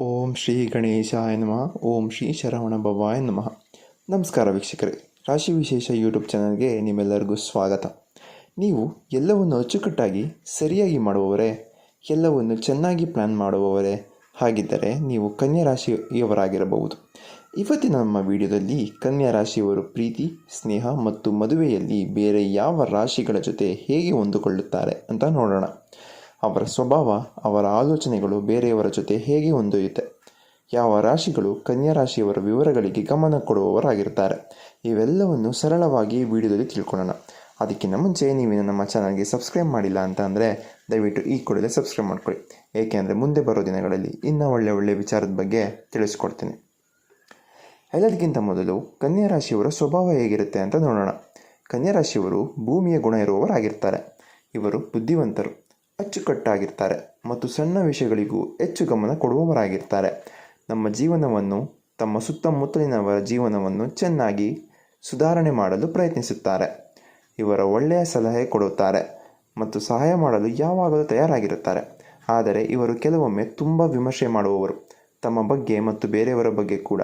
ಓಂ ಶ್ರೀ ಗಣೇಶಾಯ ನಮಃ. ಓಂ ಶ್ರೀ ಶರವಣ ಭವಾಯ ನಮಃ. ನಮಸ್ಕಾರ ವೀಕ್ಷಕರೇ. ರಾಶಿ ವಿಶೇಷ ಯೂಟ್ಯೂಬ್ ಚಾನಲ್ಗೆ ನಿಮ್ಮೆಲ್ಲರಿಗೂ ಸ್ವಾಗತ. ನೀವು ಎಲ್ಲವನ್ನು ಅಚ್ಚುಕಟ್ಟಾಗಿ ಸರಿಯಾಗಿ ಮಾಡುವವರೇ, ಎಲ್ಲವನ್ನು ಚೆನ್ನಾಗಿ ಪ್ಲ್ಯಾನ್ ಮಾಡುವವರೇ ಹಾಗಿದ್ದರೆ ನೀವು ಕನ್ಯಾ ರಾಶಿಯವರಾಗಿರಬಹುದು ಇವತ್ತಿನ ನಮ್ಮ ವಿಡಿಯೋದಲ್ಲಿ ಕನ್ಯಾ ರಾಶಿಯವರು ಪ್ರೀತಿ, ಸ್ನೇಹ ಮತ್ತು ಮದುವೆಯಲ್ಲಿ ಬೇರೆ ಯಾವ ರಾಶಿಗಳ ಜೊತೆ ಹೇಗೆ ಹೊಂದಿಕೊಳ್ಳುತ್ತಾರೆ ಅಂತ ನೋಡೋಣ. ಅವರ ಸ್ವಭಾವ, ಅವರ ಆಲೋಚನೆಗಳು ಬೇರೆಯವರ ಜೊತೆ ಹೇಗೆ ಹೊಂದೊಯ್ಯುತ್ತೆ ಯಾವ ರಾಶಿಗಳು ಕನ್ಯಾ ರಾಶಿಯವರ ವಿವರಗಳಿಗೆ ಗಮನ ಕೊಡುವವರಾಗಿರ್ತಾರೆ? ಇವೆಲ್ಲವನ್ನು ಸರಳವಾಗಿ ವಿಡಿಯೋದಲ್ಲಿ ತಿಳ್ಕೊಳ್ಳೋಣ. ಅದಕ್ಕಿಂತ ಮುಂಚೆ ನೀವೇನು ನಮ್ಮ ಚಾನಲ್ಗೆ ಸಬ್ಸ್ಕ್ರೈಬ್ ಮಾಡಿಲ್ಲ ಅಂತ ಅಂದರೆ ದಯವಿಟ್ಟು ಈ ಕೂಡಲೇ ಸಬ್ಸ್ಕ್ರೈಬ್ ಮಾಡ್ಕೊಳ್ಳಿ. ಏಕೆಂದರೆ ಮುಂದೆ ಬರೋ ದಿನಗಳಲ್ಲಿ ಇನ್ನೂ ಒಳ್ಳೆ ಒಳ್ಳೆ ವಿಚಾರದ ಬಗ್ಗೆ ತಿಳಿಸ್ಕೊಡ್ತೀನಿ. ಎಲ್ಲದಕ್ಕಿಂತ ಮೊದಲು ಕನ್ಯಾ ರಾಶಿಯವರ ಸ್ವಭಾವ ಹೇಗಿರುತ್ತೆ ಅಂತ ನೋಡೋಣ. ಕನ್ಯಾ ರಾಶಿಯವರು ಭೂಮಿಯ ಗುಣ ಇರುವವರಾಗಿರ್ತಾರೆ. ಇವರು ಬುದ್ಧಿವಂತರು. ಅಚ್ಚುಕಟ್ಟಾಗಿರ್ತಾರೆ ಮತ್ತು ಸಣ್ಣ ವಿಷಯಗಳಿಗೂ ಹೆಚ್ಚು ಗಮನ ಕೊಡುವವರಾಗಿರ್ತಾರೆ. ನಮ್ಮ ಜೀವನವನ್ನು ತಮ್ಮ ಸುತ್ತಮುತ್ತಲಿನವರ ಜೀವನವನ್ನು ಚೆನ್ನಾಗಿ ಸುಧಾರಣೆ ಮಾಡಲು ಪ್ರಯತ್ನಿಸುತ್ತಾರೆ. ಇವರ ಒಳ್ಳೆಯ ಸಲಹೆ ಕೊಡುತ್ತಾರೆ ಮತ್ತು ಸಹಾಯ ಮಾಡಲು ಯಾವಾಗಲೂ ತಯಾರಾಗಿರುತ್ತಾರೆ. ಆದರೆ ಇವರು ಕೆಲವೊಮ್ಮೆ ತುಂಬ ವಿಮರ್ಶೆ ಮಾಡುವವರು, ತಮ್ಮ ಬಗ್ಗೆ ಮತ್ತು ಬೇರೆಯವರ ಬಗ್ಗೆ ಕೂಡ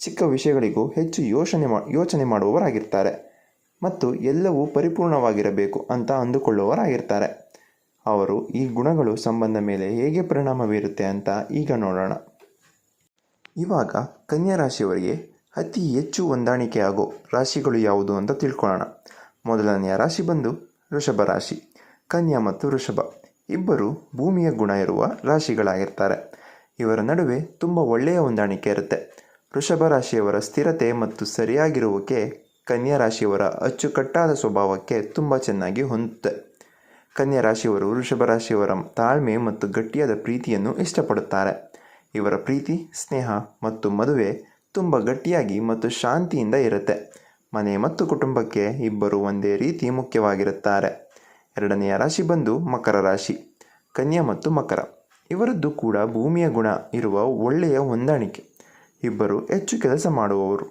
ಚಿಕ್ಕ ವಿಷಯಗಳಿಗೂ ಹೆಚ್ಚು ಯೋಚನೆ ಮಾ, ಯೋಚನೆ ಮಾಡುವವರಾಗಿರ್ತಾರೆ ಮತ್ತು ಎಲ್ಲವೂ ಪರಿಪೂರ್ಣವಾಗಿರಬೇಕು ಅಂತ ಅಂದುಕೊಳ್ಳುವವರಾಗಿರ್ತಾರೆ. ಅವರು ಈ ಗುಣಗಳು ಸಂಬಂಧ ಮೇಲೆ ಹೇಗೆ ಪರಿಣಾಮ ಬೀರುತ್ತೆ ಅಂತ ಈಗ ನೋಡೋಣ. ಇವಾಗ ಕನ್ಯಾ ರಾಶಿಯವರಿಗೆ ಅತಿ ಹೆಚ್ಚು ಹೊಂದಾಣಿಕೆ ಆಗೋ ರಾಶಿಗಳು ಯಾವುದು ಅಂತ ತಿಳ್ಕೊಳ್ಳೋಣ. ಮೊದಲನೆಯ ರಾಶಿ ಬಂದು ವೃಷಭ ರಾಶಿ, ಕನ್ಯಾ ಮತ್ತು ವೃಷಭ. ಇಬ್ಬರು ಭೂಮಿಯ ಗುಣ ಇರುವ ರಾಶಿಗಳಾಗಿರ್ತಾರೆ. ಇವರ ನಡುವೆ ತುಂಬ ಒಳ್ಳೆಯ ಹೊಂದಾಣಿಕೆ ಇರುತ್ತೆ. ವೃಷಭ ರಾಶಿಯವರ ಸ್ಥಿರತೆ ಮತ್ತು ಸರಿಯಾಗಿರುವಿಕೆ ಕನ್ಯಾ ರಾಶಿಯವರ ಅಚ್ಚುಕಟ್ಟಾದ ಸ್ವಭಾವಕ್ಕೆ ತುಂಬ ಚೆನ್ನಾಗಿ ಹೊಂದುತ್ತೆ. ಕನ್ಯಾ ರಾಶಿಯವರು, ವೃಷಭ ರಾಶಿಯವರ ತಾಳ್ಮೆ ಮತ್ತು ಗಟ್ಟಿಯಾದ ಪ್ರೀತಿಯನ್ನು ಇಷ್ಟಪಡುತ್ತಾರೆ. ಇವರ ಪ್ರೀತಿ, ಸ್ನೇಹ ಮತ್ತು ಮದುವೆ ತುಂಬ ಗಟ್ಟಿಯಾಗಿ ಮತ್ತು ಶಾಂತಿಯಿಂದ ಇರುತ್ತೆ. ಮನೆ ಮತ್ತು ಕುಟುಂಬಕ್ಕೆ ಇಬ್ಬರು ಒಂದೇ ರೀತಿ ಮುಖ್ಯವಾಗಿರುತ್ತಾರೆ. ಎರಡನೆಯ ರಾಶಿ ಬಂದು ಮಕರ ರಾಶಿ, ಕನ್ಯಾ ಮತ್ತು ಮಕರ. ಇವರದ್ದು ಕೂಡ ಭೂಮಿಯ ಗುಣ, ಇರುವ ಒಳ್ಳೆಯ ಹೊಂದಾಣಿಕೆ. ಇಬ್ಬರು ಹೆಚ್ಚು ಕೆಲಸ ಮಾಡುವವರು,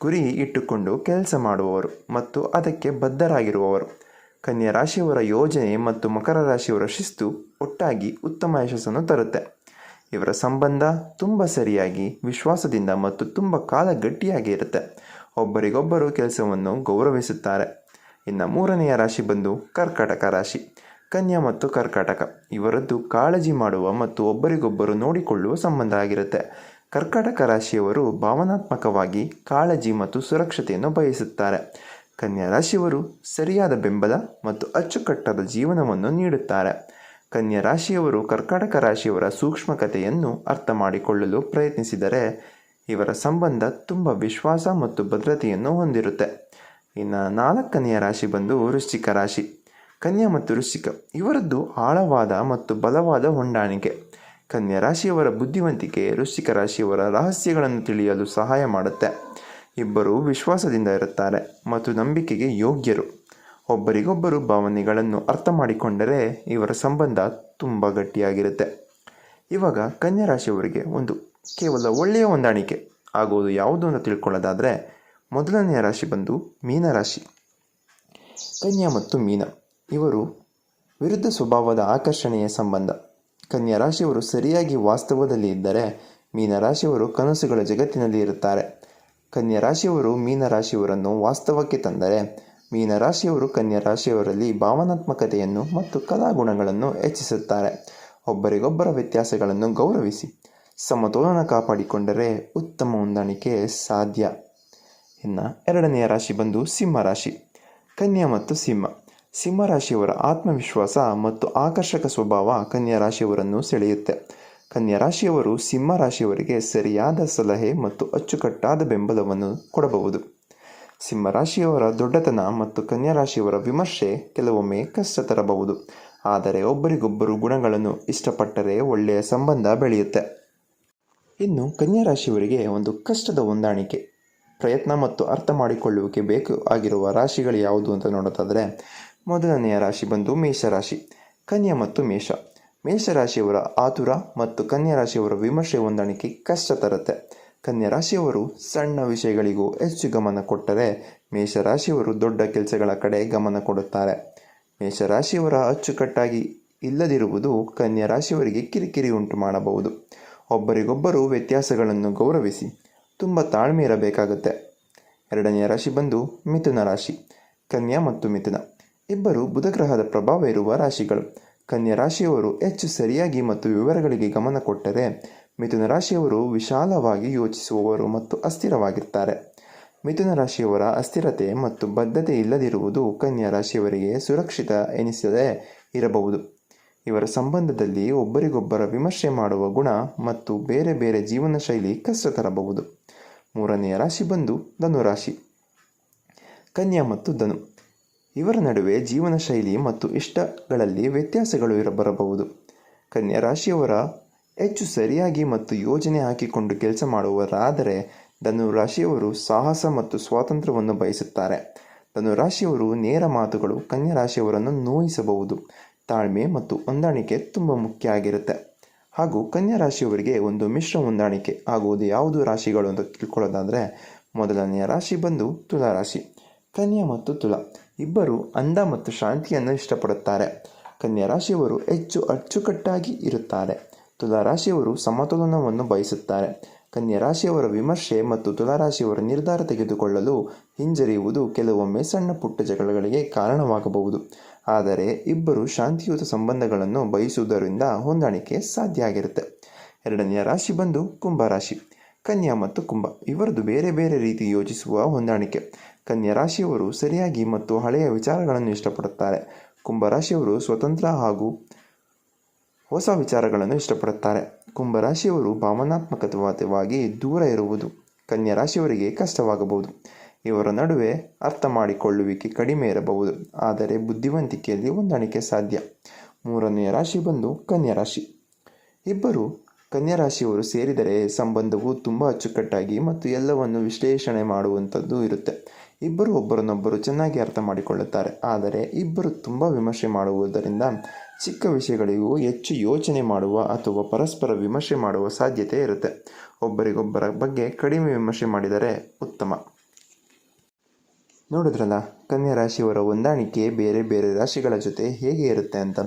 ಗುರಿ ಇಟ್ಟುಕೊಂಡು ಕೆಲಸ ಮಾಡುವವರು ಮತ್ತು ಅದಕ್ಕೆ ಬದ್ಧರಾಗಿರುವವರು. ಕನ್ಯಾ ರಾಶಿಯವರ ಯೋಜನೆ ಮತ್ತು ಮಕರ ರಾಶಿಯವರ ಶಿಸ್ತು ಒಟ್ಟಾಗಿ ಉತ್ತಮ ಯಶಸ್ಸನ್ನು ತರುತ್ತೆ. ಇವರ ಸಂಬಂಧ ತುಂಬ ಸರಿಯಾಗಿ, ವಿಶ್ವಾಸದಿಂದ ಮತ್ತು ತುಂಬ ಕಾಲ ಗಟ್ಟಿಯಾಗಿ ಇರುತ್ತೆ. ಒಬ್ಬರಿಗೊಬ್ಬರು ಕೆಲಸವನ್ನು ಗೌರವಿಸುತ್ತಾರೆ. ಇನ್ನು ಮೂರನೆಯ ರಾಶಿ ಬಂದು ಕರ್ಕಾಟಕ ರಾಶಿ. ಕನ್ಯಾ ಮತ್ತು ಕರ್ಕಾಟಕ ಇವರದ್ದು ಕಾಳಜಿ ಮಾಡುವ ಮತ್ತು ಒಬ್ಬರಿಗೊಬ್ಬರು ನೋಡಿಕೊಳ್ಳುವ ಸಂಬಂಧ ಆಗಿರುತ್ತೆ. ಕರ್ಕಾಟಕ ರಾಶಿಯವರು ಭಾವನಾತ್ಮಕವಾಗಿ ಕಾಳಜಿ ಮತ್ತು ಸುರಕ್ಷತೆಯನ್ನು ಬಯಸುತ್ತಾರೆ. ಕನ್ಯಾ ರಾಶಿಯವರು ಸರಿಯಾದ ಬೆಂಬಲ ಮತ್ತು ಅಚ್ಚುಕಟ್ಟಾದ ಜೀವನವನ್ನು ನೀಡುತ್ತಾರೆ. ಕನ್ಯಾ ರಾಶಿಯವರು ಕರ್ಕಾಟಕ ರಾಶಿಯವರ ಸೂಕ್ಷ್ಮಕತೆಯನ್ನು ಅರ್ಥ ಮಾಡಿಕೊಳ್ಳಲು ಪ್ರಯತ್ನಿಸಿದರೆ ಇವರ ಸಂಬಂಧ ತುಂಬ ವಿಶ್ವಾಸ ಮತ್ತು ಭದ್ರತೆಯನ್ನು ಹೊಂದಿರುತ್ತೆ. ಇನ್ನು ನಾಲ್ಕನೆಯ ರಾಶಿ ಬಂದು ವೃಶ್ಚಿಕ ರಾಶಿ. ಕನ್ಯಾ ಮತ್ತು ವೃಶ್ಚಿಕ ಇವರದ್ದು ಆಳವಾದ ಮತ್ತು ಬಲವಾದ ಹೊಂದಾಣಿಕೆ. ಕನ್ಯಾ ರಾಶಿಯವರ ಬುದ್ಧಿವಂತಿಕೆ ವೃಶ್ಚಿಕ ರಾಶಿಯವರ ರಹಸ್ಯಗಳನ್ನು ತಿಳಿಯಲು ಸಹಾಯ ಮಾಡುತ್ತೆ. ಇಬ್ಬರು ವಿಶ್ವಾಸದಿಂದ ಇರುತ್ತಾರೆ ಮತ್ತು ನಂಬಿಕೆಗೆ ಯೋಗ್ಯರು. ಒಬ್ಬರಿಗೊಬ್ಬರು ಭಾವನೆಗಳನ್ನು ಅರ್ಥ ಮಾಡಿಕೊಂಡರೆ ಇವರ ಸಂಬಂಧ ತುಂಬ ಗಟ್ಟಿಯಾಗಿರುತ್ತೆ. ಇವಾಗ ಕನ್ಯಾ ರಾಶಿಯವರಿಗೆ ಒಂದು ಕೇವಲ ಒಳ್ಳೆಯ ಹೊಂದಾಣಿಕೆ ಆಗುವುದು ಯಾವುದು ಅಂತ ತಿಳ್ಕೊಳ್ಳೋದಾದರೆ, ಮೊದಲನೆಯ ರಾಶಿ ಬಂದು ಮೀನರಾಶಿ ಕನ್ಯಾ ಮತ್ತು ಮೀನ, ಇವರು ವಿರುದ್ಧ ಸ್ವಭಾವದ ಆಕರ್ಷಣೆಯ ಸಂಬಂಧ. ಕನ್ಯಾ ರಾಶಿಯವರು ಸರಿಯಾಗಿ ವಾಸ್ತವದಲ್ಲಿ ಇದ್ದರೆ ಮೀನರಾಶಿಯವರು ಕನಸುಗಳ ಜಗತ್ತಿನಲ್ಲಿ ಇರುತ್ತಾರೆ. ಕನ್ಯಾ ರಾಶಿಯವರು ಮೀನರಾಶಿಯವರನ್ನು ವಾಸ್ತವಕ್ಕೆ ತಂದರೆ, ಮೀನರಾಶಿಯವರು ಕನ್ಯಾ ರಾಶಿಯವರಲ್ಲಿ ಭಾವನಾತ್ಮಕತೆಯನ್ನು ಮತ್ತು ಕಲಾಗುಣಗಳನ್ನು ಹೆಚ್ಚಿಸುತ್ತಾರೆ. ಒಬ್ಬರಿಗೊಬ್ಬರ ವ್ಯತ್ಯಾಸಗಳನ್ನು ಗೌರವಿಸಿ, ಸಮತೋಲನ ಕಾಪಾಡಿಕೊಂಡರೆ ಉತ್ತಮ ಹೊಂದಾಣಿಕೆ ಸಾಧ್ಯ. ಇನ್ನು ಎರಡನೆಯ ರಾಶಿ ಬಂದು ಸಿಂಹ ರಾಶಿ. ಕನ್ಯಾ ಮತ್ತು ಸಿಂಹ. ಸಿಂಹ ರಾಶಿಯವರ ಆತ್ಮವಿಶ್ವಾಸ ಮತ್ತು ಆಕರ್ಷಕ ಸ್ವಭಾವ ಕನ್ಯಾ ರಾಶಿಯವರನ್ನು ಸೆಳೆಯುತ್ತೆ. ಕನ್ಯಾ ರಾಶಿಯವರು ಸಿಂಹ ರಾಶಿಯವರಿಗೆ ಸರಿಯಾದ ಸಲಹೆ ಮತ್ತು ಅಚ್ಚುಕಟ್ಟಾದ ಬೆಂಬಲವನ್ನು ಕೊಡಬಹುದು. ಸಿಂಹ ರಾಶಿಯವರ ದೊಡ್ಡತನ ಮತ್ತು ಕನ್ಯಾ ರಾಶಿಯವರ ವಿಮರ್ಶೆ ಕೆಲವೊಮ್ಮೆ ಕಷ್ಟ ತರಬಹುದು. ಆದರೆ ಒಬ್ಬರಿಗೊಬ್ಬರು ಗುಣಗಳನ್ನು ಇಷ್ಟಪಟ್ಟರೆ ಒಳ್ಳೆಯ ಸಂಬಂಧ ಬೆಳೆಯುತ್ತೆ. ಇನ್ನು ಕನ್ಯಾ ರಾಶಿಯವರಿಗೆ ಒಂದು ಕಷ್ಟದ ಹೊಂದಾಣಿಕೆ. ಪ್ರಯತ್ನ ಮತ್ತು ಅರ್ಥ ಮಾಡಿಕೊಳ್ಳುವಿಕೆ ಬೇಕು ಆಗಿರುವ ರಾಶಿಗಳು ಯಾವುದು ಅಂತ ನೋಡೋದಾದರೆ, ಮೊದಲನೆಯ ರಾಶಿ ಬಂದು ಮೇಷರಾಶಿ ಕನ್ಯಾ ಮತ್ತು ಮೇಷ. ಮೇಷರಾಶಿಯವರ ಆತುರ ಮತ್ತು ಕನ್ಯಾ ರಾಶಿಯವರ ವಿಮರ್ಶೆ ಹೊಂದಾಣಿಕೆ ಕಷ್ಟ ತರುತ್ತೆ. ಕನ್ಯಾ ರಾಶಿಯವರು ಸಣ್ಣ ವಿಷಯಗಳಿಗೂ ಹೆಚ್ಚು ಗಮನ ಕೊಟ್ಟರೆ ಮೇಷರಾಶಿಯವರು ದೊಡ್ಡ ಕೆಲಸಗಳ ಕಡೆ ಗಮನ ಕೊಡುತ್ತಾರೆ. ಮೇಷರಾಶಿಯವರ ಅಚ್ಚುಕಟ್ಟಾಗಿ ಇಲ್ಲದಿರುವುದು ಕನ್ಯಾ ರಾಶಿಯವರಿಗೆ ಕಿರಿಕಿರಿ ಉಂಟು ಮಾಡಬಹುದು. ಒಬ್ಬರಿಗೊಬ್ಬರು ವ್ಯತ್ಯಾಸಗಳನ್ನು ಗೌರವಿಸಿ ತುಂಬ ತಾಳ್ಮೆ ಇರಬೇಕಾಗುತ್ತೆ. ಎರಡನೆಯ ರಾಶಿ ಬಂದು ಮಿಥುನ ರಾಶಿ. ಕನ್ಯಾ ಮತ್ತು ಮಿಥುನ. ಇಬ್ಬರು ಬುಧಗ್ರಹದ ಪ್ರಭಾವ ಇರುವ ರಾಶಿಗಳು. ಕನ್ಯಾ ರಾಶಿಯವರು ಹೆಚ್ಚು ಸರಿಯಾಗಿ ಮತ್ತು ವಿವರಗಳಿಗೆ ಗಮನ ಕೊಟ್ಟರೆ ಮಿಥುನ ರಾಶಿಯವರು ವಿಶಾಲವಾಗಿ ಯೋಚಿಸುವವರು ಮತ್ತು ಅಸ್ಥಿರವಾಗಿರ್ತಾರೆ. ಮಿಥುನ ರಾಶಿಯವರ ಅಸ್ಥಿರತೆ ಮತ್ತು ಬದ್ಧತೆ ಇಲ್ಲದಿರುವುದು ಕನ್ಯಾ ರಾಶಿಯವರಿಗೆ ಸುರಕ್ಷಿತ ಎನಿಸದೇ ಇರಬಹುದು. ಇವರ ಸಂಬಂಧದಲ್ಲಿ ಒಬ್ಬರಿಗೊಬ್ಬರ ವಿಮರ್ಶೆ ಮಾಡುವ ಗುಣ ಮತ್ತು ಬೇರೆ ಬೇರೆ ಜೀವನ ಶೈಲಿ ಕಷ್ಟ ತರಬಹುದು. ಮೂರನೆಯ ರಾಶಿ ಬಂದು ಧನುರಾಶಿ. ಕನ್ಯಾ ಮತ್ತು ಧನು. ಇವರ ನಡುವೆ ಜೀವನ ಶೈಲಿ ಮತ್ತು ಇಷ್ಟಗಳಲ್ಲಿ ವ್ಯತ್ಯಾಸಗಳು ಇರಬರಬಹುದು. ಕನ್ಯಾ ರಾಶಿಯವರ ಹೆಚ್ಚು ಸರಿಯಾಗಿ ಮತ್ತು ಯೋಜನೆ ಹಾಕಿಕೊಂಡು ಕೆಲಸ ಮಾಡುವರಾದರೆ ಧನು ರಾಶಿಯವರು ಸಾಹಸ ಮತ್ತು ಸ್ವಾತಂತ್ರ್ಯವನ್ನು ಬಯಸುತ್ತಾರೆ. ಧನು ರಾಶಿಯವರು ನೇರ ಮಾತುಗಳು ಕನ್ಯಾ ರಾಶಿಯವರನ್ನು ನೋಯಿಸಬಹುದು. ತಾಳ್ಮೆ ಮತ್ತು ಹೊಂದಾಣಿಕೆ ತುಂಬ ಮುಖ್ಯ ಆಗಿರುತ್ತೆ. ಹಾಗೂ ಕನ್ಯಾ ರಾಶಿಯವರಿಗೆ ಒಂದು ಮಿಶ್ರ ಹೊಂದಾಣಿಕೆ ಆಗುವುದು ಯಾವುದು ರಾಶಿಗಳು ಅಂತ ತಿಳ್ಕೊಳ್ಳೋದಾದರೆ, ಮೊದಲನೆಯ ರಾಶಿ ಬಂದು ತುಲಾ ರಾಶಿ. ಕನ್ಯಾ ಮತ್ತು ತುಲಾ. ಇಬ್ಬರು ಅಂದ ಮತ್ತು ಶಾಂತಿಯನ್ನು ಇಷ್ಟಪಡುತ್ತಾರೆ. ಕನ್ಯಾ ರಾಶಿಯವರು ಹೆಚ್ಚು ಅಚ್ಚುಕಟ್ಟಾಗಿ ಇರುತ್ತಾರೆ. ತುಲಾ ರಾಶಿಯವರು ಸಮತೋಲನವನ್ನು ಬಯಸುತ್ತಾರೆ. ಕನ್ಯಾ ರಾಶಿಯವರ ವಿಮರ್ಶೆ ಮತ್ತು ತುಲಾರಾಶಿಯವರ ನಿರ್ಧಾರ ತೆಗೆದುಕೊಳ್ಳಲು ಹಿಂಜರಿಯುವುದು ಕೆಲವೊಮ್ಮೆ ಸಣ್ಣ ಪುಟ್ಟ ಜಗಳಗಳಿಗೆ ಕಾರಣವಾಗಬಹುದು. ಆದರೆ ಇಬ್ಬರು ಶಾಂತಿಯುತ ಸಂಬಂಧಗಳನ್ನು ಬಯಸುವುದರಿಂದ ಹೊಂದಾಣಿಕೆ ಸಾಧ್ಯ ಆಗಿರುತ್ತೆ. ಎರಡನೆಯ ರಾಶಿ ಬಂದು ಕುಂಭರಾಶಿ ಕನ್ಯಾ ಮತ್ತು ಕುಂಭ. ಇವರದು ಬೇರೆ ಬೇರೆ ರೀತಿ ಯೋಚಿಸುವ ಹೊಂದಾಣಿಕೆ. ಕನ್ಯಾ ರಾಶಿಯವರು ಸರಿಯಾಗಿ ಮತ್ತು ಹಳೆಯ ವಿಚಾರಗಳನ್ನು ಇಷ್ಟಪಡುತ್ತಾರೆ. ಕುಂಭರಾಶಿಯವರು ಸ್ವತಂತ್ರ ಹಾಗೂ ಹೊಸ ವಿಚಾರಗಳನ್ನು ಇಷ್ಟಪಡುತ್ತಾರೆ. ಕುಂಭರಾಶಿಯವರು ಭಾವನಾತ್ಮಕವಾಗಿ ದೂರ ಇರುವುದು ಕನ್ಯಾ ರಾಶಿಯವರಿಗೆ ಕಷ್ಟವಾಗಬಹುದು. ಇವರ ನಡುವೆ ಅರ್ಥ ಮಾಡಿಕೊಳ್ಳುವಿಕೆ ಕಡಿಮೆ ಇರಬಹುದು. ಆದರೆ ಬುದ್ಧಿವಂತಿಕೆಯಲ್ಲಿ ಹೊಂದಾಣಿಕೆ ಸಾಧ್ಯ. ಮೂರನೆಯ ರಾಶಿ ಬಂದು ಕನ್ಯಾ ರಾಶಿ ಇಬ್ಬರು ಕನ್ಯಾ ರಾಶಿಯವರು ಸೇರಿದರೆ ಸಂಬಂಧವು ತುಂಬ ಅಚ್ಚುಕಟ್ಟಾಗಿ ಮತ್ತು ಎಲ್ಲವನ್ನು ವಿಶ್ಲೇಷಣೆ ಮಾಡುವಂಥದ್ದು ಇರುತ್ತೆ. ಇಬ್ಬರು ಒಬ್ಬರನ್ನೊಬ್ಬರು ಚೆನ್ನಾಗಿ ಅರ್ಥ ಮಾಡಿಕೊಳ್ಳುತ್ತಾರೆ. ಆದರೆ ಇಬ್ಬರು ತುಂಬ ವಿಮರ್ಶೆ ಮಾಡುವುದರಿಂದ ಚಿಕ್ಕ ವಿಷಯಗಳಿಗೂ ಹೆಚ್ಚು ಯೋಚನೆ ಮಾಡುವ ಅಥವಾ ಪರಸ್ಪರ ವಿಮರ್ಶೆ ಮಾಡುವ ಸಾಧ್ಯತೆ ಇರುತ್ತೆ. ಒಬ್ಬರಿಗೊಬ್ಬರ ಬಗ್ಗೆ ಕಡಿಮೆ ವಿಮರ್ಶೆ ಮಾಡಿದರೆ ಉತ್ತಮ. ನೋಡಿದ್ರಲ್ಲ, ಕನ್ಯಾ ರಾಶಿಯವರ ಹೊಂದಾಣಿಕೆ ಬೇರೆ ಬೇರೆ ರಾಶಿಗಳ ಜೊತೆ ಹೇಗೆ ಇರುತ್ತೆ ಅಂತ?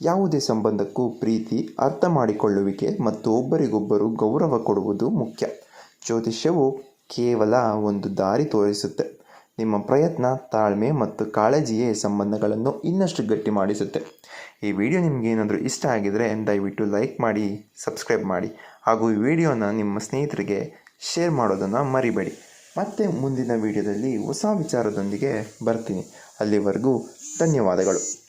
ಯಾವುದೇ ಸಂಬಂಧಕ್ಕೂ ಪ್ರೀತಿ, ಅರ್ಥ ಮಾಡಿಕೊಳ್ಳುವಿಕೆ ಮತ್ತು ಒಬ್ಬರಿಗೊಬ್ಬರು ಗೌರವ ಕೊಡುವುದು ಮುಖ್ಯ. ಜ್ಯೋತಿಷ್ಯವು ಕೇವಲ ಒಂದು ದಾರಿ ತೋರಿಸುತ್ತೆ. ನಿಮ್ಮ ಪ್ರಯತ್ನ, ತಾಳ್ಮೆ ಮತ್ತು ಕಾಳಜಿಯೇ ಸಂಬಂಧಗಳನ್ನು ಇನ್ನಷ್ಟು ಗಟ್ಟಿ ಮಾಡಿಸುತ್ತೆ. ಈ ವಿಡಿಯೋ ನಿಮಗೆ ಏನಾದರೂ ಇಷ್ಟ ಆಗಿದರೆ ದಯವಿಟ್ಟು ಲೈಕ್ ಮಾಡಿ, ಸಬ್ಸ್ಕ್ರೈಬ್ ಮಾಡಿ ಹಾಗೂ ಈ ವಿಡಿಯೋನ ನಿಮ್ಮ ಸ್ನೇಹಿತರಿಗೆ ಶೇರ್ ಮಾಡೋದನ್ನು ಮರಿಬೇಡಿ. ಮತ್ತೆ ಮುಂದಿನ ವಿಡಿಯೋದಲ್ಲಿ ಹೊಸ ವಿಚಾರದೊಂದಿಗೆ ಬರ್ತೀನಿ. ಅಲ್ಲಿವರೆಗೂ ಧನ್ಯವಾದಗಳು.